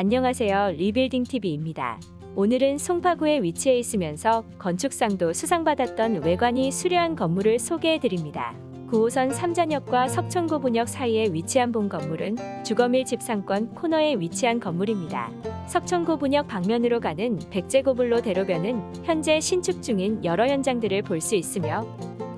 안녕하세요. 리빌딩 TV입니다. 오늘은 송파구에 위치해 있으면서 건축상도 수상받았던 외관이 수려한 건물을 소개해 드립니다. 9호선 삼전역과 석천고 분역 사이에 위치한 본 건물은 주거밀 집상권 코너에 위치한 건물입니다. 석천고 분역 방면으로 가는 백제고블로 대로변은 현재 신축 중인 여러 현장들을 볼 수 있으며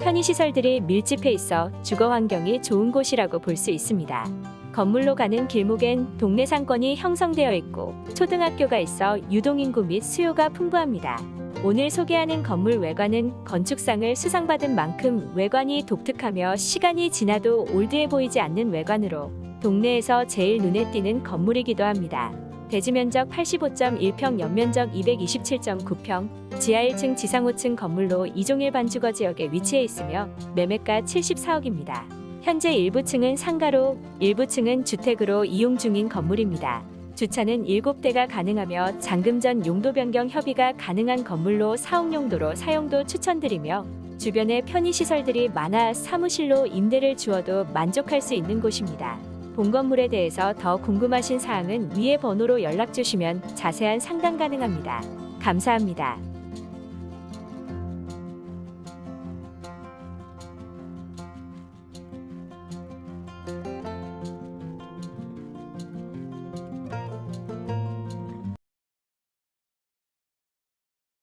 편의시설들이 밀집해 있어 주거 환경이 좋은 곳이라고 볼 수 있습니다. 건물로 가는 길목엔 동네 상권이 형성되어 있고 초등학교가 있어 유동인구 및 수요가 풍부합니다. 오늘 소개하는 건물 외관은 건축상을 수상받은 만큼 외관이 독특하며 시간이 지나도 올드해 보이지 않는 외관으로 동네에서 제일 눈에 띄는 건물이기도 합니다. 대지 면적 85.1평, 연면적 227.9평, 지하 1층, 지상 5층 건물로 이종일 반주거 지역에 위치해 있으며 매매가 74억입니다. 현재 일부 층은 상가로, 일부 층은 주택으로 이용 중인 건물입니다. 주차는 7대가 가능하며 잔금 전 용도 변경 협의가 가능한 건물로 사용 용도로 사용도 추천드리며 주변에 편의시설들이 많아 사무실로 임대를 주어도 만족할 수 있는 곳입니다. 본 건물에 대해서 더 궁금하신 사항은 위의 번호로 연락 주시면 자세한 상담 가능합니다. 감사합니다.